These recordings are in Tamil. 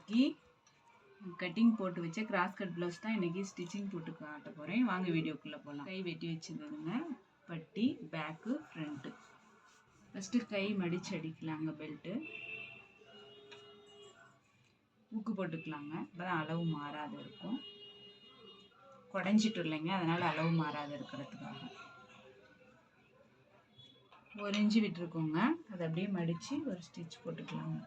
இன்னைக்கு கட்டிங் போட்டு வச்ச கிராஸ் கட் ப்ளவுஸ் தான் இன்னைக்கு ஸ்டிச்சிங் போட்டு காட்ட போகிறேன் வாங்க வீடியோக்குள்ளே போகலாம் கை வெட்டி வச்சுருந்ததுங்க பட்டி பேக்கு ஃப்ரண்ட்டு ஃபஸ்ட்டு கை மடித்து அடிக்கலாங்க பெல்ட்டு ஊக்கு போட்டுக்கலாங்க. அப்போ தான் அளவு மாறாத இருக்கும். குடஞ்சிட்டு இல்லைங்க. அதனால் அளவு மாறாத இருக்கிறதுக்காக. ஒரு இன்ச்சு விட்டுருக்கோங்க. அதை அப்படியே மடித்து ஒரு ஸ்டிச் போட்டுக்கலாங்க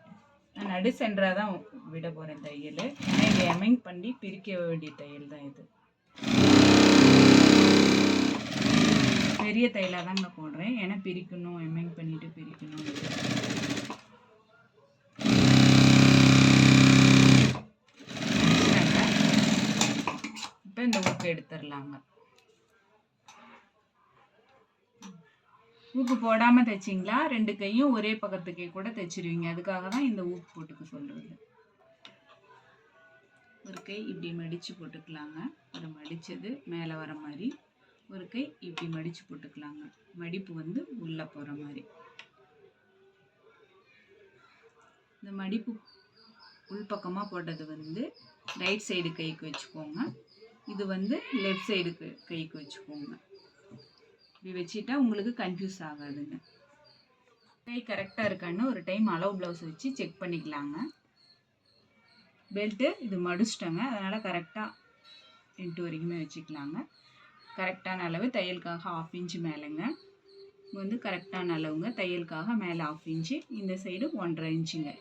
நான் நடு சென்டராக தான் விட போகிறேன் தையல். ஏன்னா இதை எமைங் பண்ணி பிரிக்க வேண்டிய தையல் தான் இது. பெரிய தையலாக தான் நான் போடுறேன். ஏன்னா பிரிக்கணும் எமைங் பண்ணிட்டு பிரிக்கணும். இப்போ இந்த ஊக்கு எடுத்துடலாங்க. ஊக்கு போடாமல் தைச்சிங்களா ரெண்டு கையும் ஒரே பக்கத்துக்கே கூட தைச்சிருவீங்க அதுக்காக தான் இந்த ஊக்கு போட்டுக்க சொல்கிறது ஒரு கை இப்படி மடித்து போட்டுக்கலாங்க. ஒரு மடித்தது மேலே வர மாதிரி. ஒரு கை இப்படி மடித்து போட்டுக்கலாங்க. மடிப்பு வந்து உள்ளே போகிற மாதிரி. இந்த மடிப்பு உள்பக்கமாக போட்டது வந்து ரைட் சைடு கைக்கு வச்சுக்கோங்க. இது வந்து லெஃப்ட் சைடுக்கு கைக்கு வச்சுக்கோங்க. இப்படி வச்சுட்டா உங்களுக்கு கன்ஃபியூஸ் ஆகாதுங்க. கை கரெக்டாக இருக்கான்னு ஒரு டைம் அளவு ப்ளவுஸ் வச்சு செக் பண்ணிக்கலாங்க. பெல்ட்டு இது மடிச்சிட்டோங்க. அதனால் கரெக்டாக இன்ட்டு வரைக்குமே வச்சுக்கலாங்க. கரெக்டான அளவு தையலுக்காக ஆஃப் இன்ச்சு மேலேங்க. வந்து கரெக்டான அளவுங்க. தையலுக்காக மேலே ஆஃப் இன்ச்சு இந்த சைடு ஒன்றரை இன்ச்சுங்க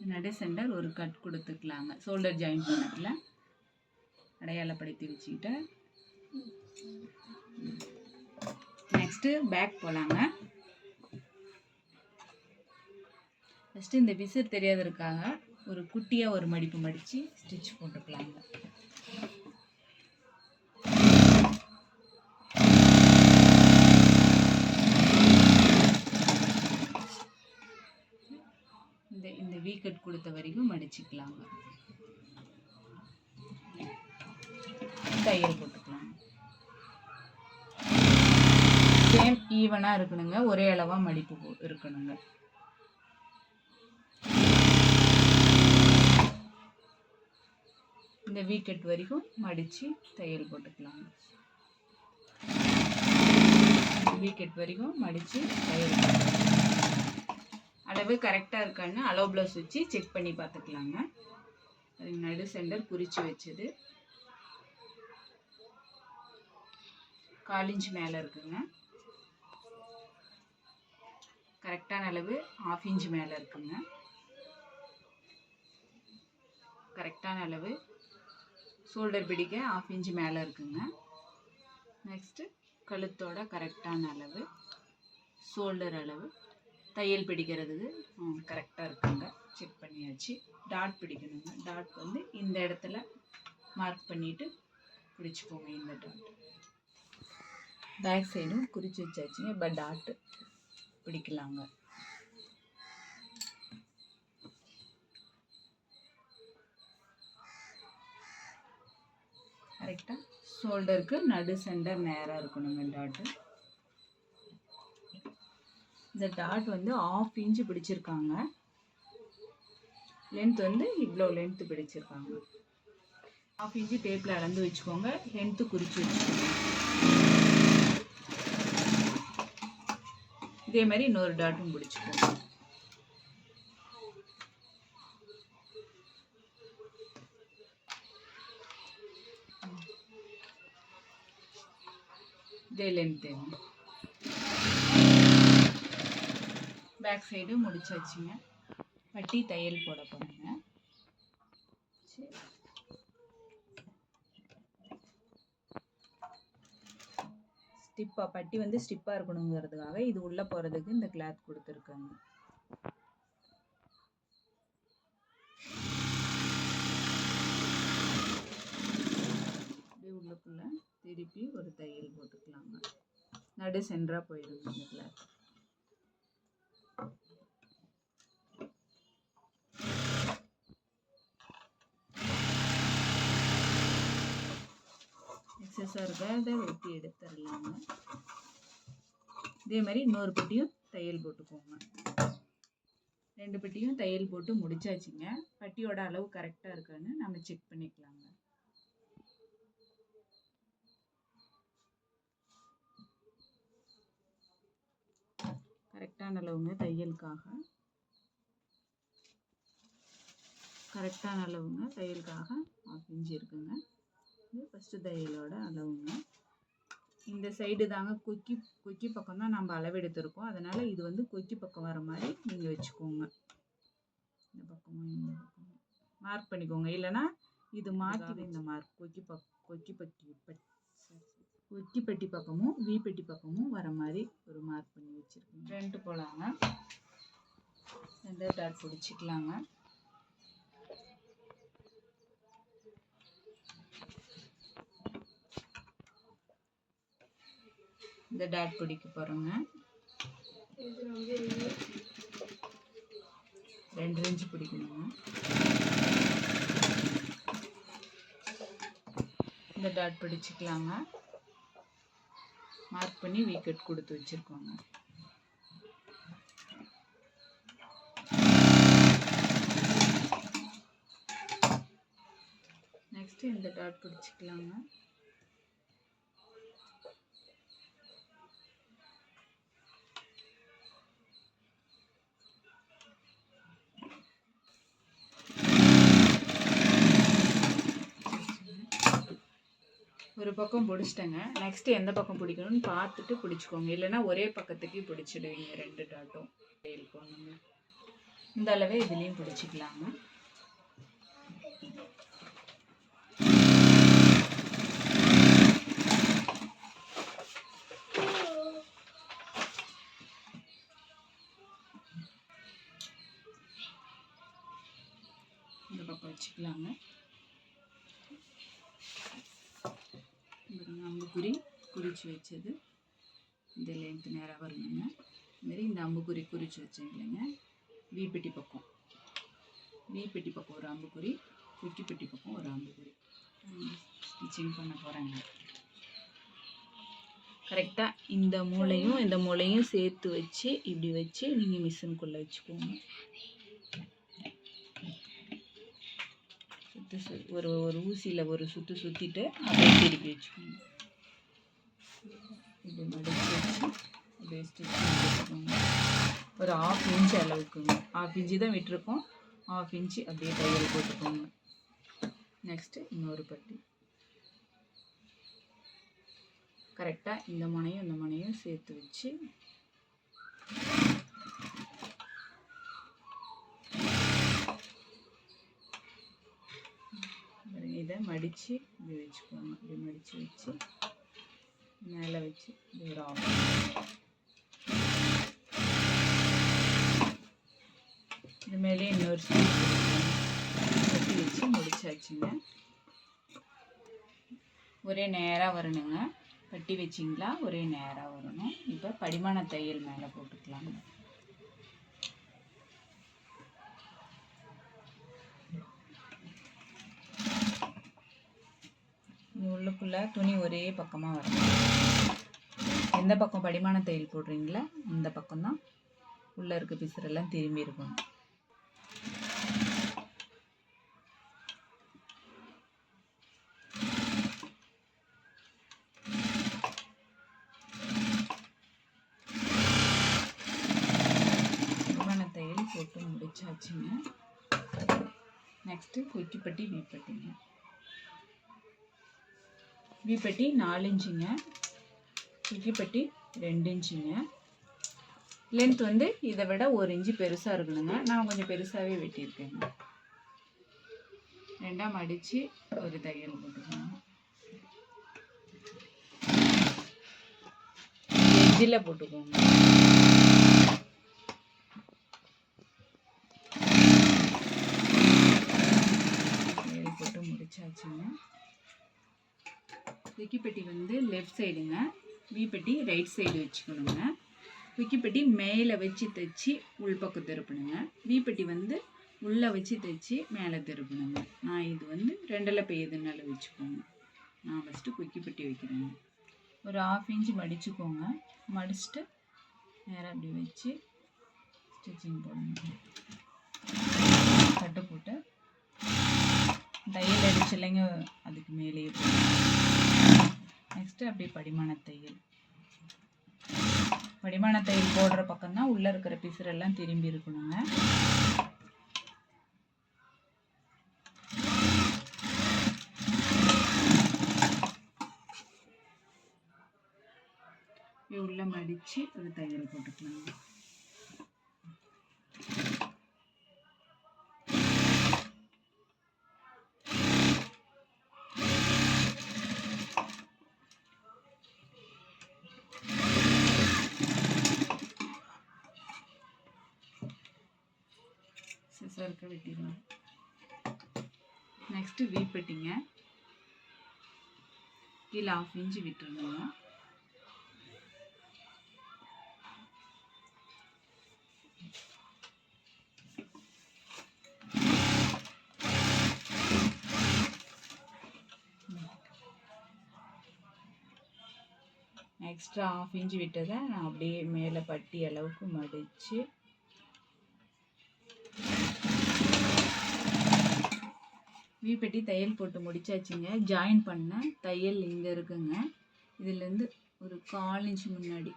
நடு சென்டர் ஒரு கட் கொடுத்துக்கலாங்க. ஷோல்டர் ஜாயின் பண்ணதில் அடையாளப்படுத்தி வச்சுக்கிட்டு நெக்ஸ்ட்டு பேக் போகலாங்க ஃபஸ்ட்டு இந்த விசிறு தெரியாததுக்காக ஒரு குட்டியாக ஒரு மடிப்பு மடித்து ஸ்டிச் போட்டுக்கலாங்க. இந்த இந்த வீக்கட் கொடுத்த வரைக்கும் மடிச்சுக்கலாங்க. தையல் போட்டுக்கலாம் சேம் ஈவனாக இருக்கணுங்க. ஒரே அளவாக மடிப்பு இருக்கணுங்க. இந்த வீக்கெட் வரைக்கும் மடித்து தையல் போட்டுக்கலாங்க. வீக்கெட் வரைக்கும் மடித்து தையல் போட்டுக்கலாம் அளவு கரெக்டாக இருக்கான்னு அலோ ப்ளவுஸ் வச்சு செக் பண்ணி பார்த்துக்கலாங்க அதுக்கு நடு சென்டர் குறித்து வச்சது. காலிஞ்சு மேலே இருக்குங்க. கரெக்டான அளவு ஆஃப் இன்ச் மேலே இருக்குங்க. கரெக்டான அளவு ஷோல்டர் பிடிக்க ஆஃப் இன்ச் மேலே இருக்குங்க. நெக்ஸ்ட்டு கழுத்தோட கரெக்டான அளவு ஷோல்டர் அளவு. தையல் பிடிக்கிறதுக்கு கரெக்டாக இருக்குங்க. செக் பண்ணியாச்சு. டாட் பிடிக்கணுங்க. டாட் வந்து இந்த இடத்துல மார்க் பண்ணிவிட்டு பிடிச்சிக்கோங்க இந்த டாட் பேக் சைடும் குறித்து வச்சாச்சுங்க இப்போ டாட்டு பிடிக்கலாங்க. கரெக்டாக ஷோல்டருக்கு நடு சென்டர் நேராக இருக்கணுங்க டாட்டு இந்த டாட் வந்து ஆஃப் இன்ச்சு பிடிச்சிருக்காங்க. லென்த் வந்து இவ்வளோ லென்த்து பிடிச்சிருக்காங்க. ஆஃப் இன்ச்சு டேப்பில் அளந்து வச்சுக்கோங்க. லென்த்து குறித்து வச்சுக்கோங்க. இதே மாதிரி இன்னொரு டாட்டும் பிடிச்சிக்கோங்க. இதே லென்த்து பேக் சைடு முடிச்சாச்சுங்க. பட்டி தையல் போட போகிறேங்க சரி. ஸ்டிப்பாக பட்டி வந்து ஸ்டிப்பாக இருக்கணுங்கிறதுக்காக இது உள்ளே போகிறதுக்கு இந்த கிளாத் கொடுத்துருக்காங்க. அப்படியே உள்ளுக்குள்ள திருப்பி ஒரு தையல் போட்டுக்கலாங்க. நடு சென்டராக போயிடுங்க இந்த கிளாத். எக்ஸஸாக இருக்கிறத வெட்டி எடுத்துடலாங்க. இதே மாதிரி இன்னொரு பெட்டியும் தையல் போட்டுக்கோங்க. ரெண்டு பெட்டியும் தையல் போட்டு முடிச்சாச்சுங்க. பட்டியோட அளவு கரெக்டாக இருக்கான்னு நம்ம செக் பண்ணிக்கலாங்க. கரெக்டான அளவுங்க தையலுக்காக. கரெக்டான அளவுங்க தையலுக்காக ஆஃப் இருக்குங்க. ஃபஸ்ட்டு தையலோட அளவுங்க. இந்த சைடு தாங்க கொக்கி கொக்கி பக்கம் தான் நம்ம அளவெடுத்திருக்கோம். அதனால் இது வந்து கொக்கி பக்கம் வர மாதிரி நீங்கள் வச்சுக்கோங்க. இந்த பக்கமும் இந்த பக்கமும். மார்க் பண்ணிக்கோங்க. இல்லைன்னா இது மாற்றி இந்த மார்க் கொக்கி பக் கொக்கி பட்டி பட் கொக்கி பெட்டி பக்கமும் வி பெட்டி பக்கமும் வர மாதிரி ஒரு மார்க் பண்ணி வச்சுருக்கேன் ரெண்டு போலாங்க. ரெண்டு டாட் பிடிச்சிக்கலாங்க. இந்த டாட் பிடிக்க போகிறோங்க ரெண்டு இன்ச்சு பிடிக்கணுங்க. இந்த டாட் பிடிச்சிக்கலாங்க. மார்க் பண்ணி விக்கெட் கொடுத்து வச்சுருக்கோங்க. நெக்ஸ்ட்டு இந்த டாட் பிடிச்சிக்கலாங்க. பக்கம் பிடிச்சிட்டேங்க. நெக்ஸ்ட் எந்த பக்கம் பிடிக்கணும்னு பார்த்துட்டு பிடிச்சிக்கோங்க. இல்லைன்னா ஒரே பக்கத்துக்கு பிடிச்சிடுவீங்க ரெண்டு டாட்டும் தையல் இந்த அளவே இதுலேயும் பிடிச்சிக்கலாங்க. இந்த பக்கம் வச்சுக்கலாங்க பாருங்க அம்புக்குறி குறித்து வச்சது. இந்த லென்த்து நேராக வரணுங்க இதுமாரி இந்த அம்புக்குறி குறித்து வச்சேன் இல்லைங்க வீப்பெட்டி பக்கம். வீப்பெட்டி பக்கம் ஒரு அம்புக்குறி குட்டிப்பெட்டி பக்கம் ஒரு அம்புக்குறி. ஸ்டிச்சிங் பண்ண போகிறேங்க கரெக்டாக இந்த மூளையும் இந்த மூளையும் சேர்த்து வச்சு இப்படி வச்சு நீங்கள் மிஷினுக்குள்ளே வச்சுக்கோங்க. சுற்று சு ஒரு ஒரு ஊசியில் ஒரு சுற்று சுற்றிட்டு அப்படியே திருப்பி வச்சுக்கோங்க. இப்படி மடிச்சு வச்சு அப்படியே ஸ்டிச் பண்ணிக்கோங்க ஒரு ஆஃப் இன்ச் அளவுக்குங்க. ஆஃப் இன்ச்சு தான் விட்டுருக்கோம். ஆஃப் இன்ச்சு அப்படியே தையல் போட்டுக்கோங்க. நெக்ஸ்ட்டு இன்னொரு பட்டி. கரெக்டாக இந்த முனையும் இந்த முனையும் சேர்த்து வச்சு இதை மடித்து இப்படி வச்சுக்கோங்க. இப்படி மடித்து வச்சு மேலே வச்சு தூரம் இது மேலே இன்னொரு ஸ்டிச் கட்டி வச்சு முடிச்சாச்சுங்க. ஒரே நேராக வரணுங்க. பட்டி வச்சிங்களா? ஒரே நேராக வரணும். இப்போ படிமான தையல் மேலே போட்டுக்கலாங்க. இது உள்ளுக்குள்ளே துணி ஒரே பக்கமாக வரும் எந்த பக்கம் படிமான தையல் போடுறீங்களோ இந்த பக்கம்தான் உள்ளே இருக்க பிசுரெல்லாம் திரும்பி இருக்கணும். படிமான தையல் போட்டு முடிச்சாச்சுங்க. நெக்ஸ்ட்டு குச்சிப்பட்டி வீப்பட்டிங்க பெட்டி நாலு இன்ச்சுங்க பெட்டி ரெண்டு இன்ச்சுங்க லென்த் வந்து இதை விட ஒரு இன்ச்சு பெருசாக இருக்கணுங்க. நான் கொஞ்சம் பெருசாகவே வெட்டியிருக்கேங்க. ரெண்டாம் அடித்து ஒரு தையல் போட்டுக்கோங்க. எஜ்ஜில் போட்டுக்கோங்க. போட்டு குக்கிப்பெட்டி வந்து லெஃப்ட் சைடுங்க வீப்பெட்டி ரைட் சைடு வச்சுக்கணுங்க. குக்கிப்பெட்டி மேலே வச்சு தைச்சி உள்பக்கம் திருப்பணுங்க. வீப்பெட்டி வந்து உள்ளே வச்சு தைச்சி மேலே திருப்பணுங்க. நான் இது வந்து ரெண்டில் பெய்யுதுனால வச்சுக்கோங்க. நான் ஃபஸ்ட்டு குக்கிப்பெட்டி வைக்கிறேங்க. ஒரு ஆஃப் இன்ச் மடிச்சுக்கோங்க. மடிச்சுட்டு நேராக அப்படி வச்சு ஸ்டிச்சிங் போடுங்க கட்டு போட்டு. தையல் அடிச்சில்லைங்க அதுக்கு மேலேயே நெக்ஸ்ட்டு அப்படி படிமான தையல். படிமான தையல் போடுற பக்கம் தான் உள்ளே இருக்கிற பிசுறெல்லாம் திரும்பி இருக்கணுங்க இப்படி உள்ள மடித்து ஒரு தையல் போட்டுக்கலாம் இருக்க வெட்டிடலாம் நெக்ஸ்ட்டு வீப்பட்டிங்க கீழே ஆஃப் இன்ச்சு விட்டுருணுங்க எக்ஸ்ட்ரா ஆஃப் இன்ச்சு விட்டதை நான் அப்படியே மேலே பட்டி அளவுக்கு மடித்து வீப்பெட்டி தையல் போட்டு முடிச்சாச்சுங்க. ஜாயின் பண்ண தையல் இங்கே இருக்குங்க. இதுலேருந்து ஒரு கால் இன்ச் முன்னாடி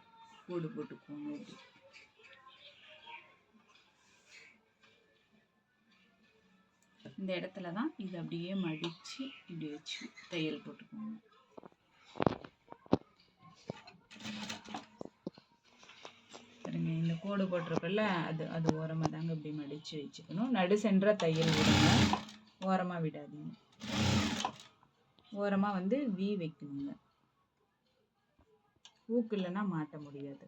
கோடு போட்டுக்கோங்க இப்படி. இந்த இடத்துல தான் இது அப்படியே மடித்து இப்படி வச்சு தையல் போட்டுக்கோங்க. சரிங்க இந்த கோடு போட்டிருக்கல அது அது ஓரமாக தாங்க இப்படி மடித்து வச்சுக்கணும். நடு சென்ற தையல் விடுங்க. ஓரமாக விடாதீங்க. ஓரமாக வந்து வி வைக்கணுங்க. ஊக்கு இல்லைன்னா மாட்ட முடியாது.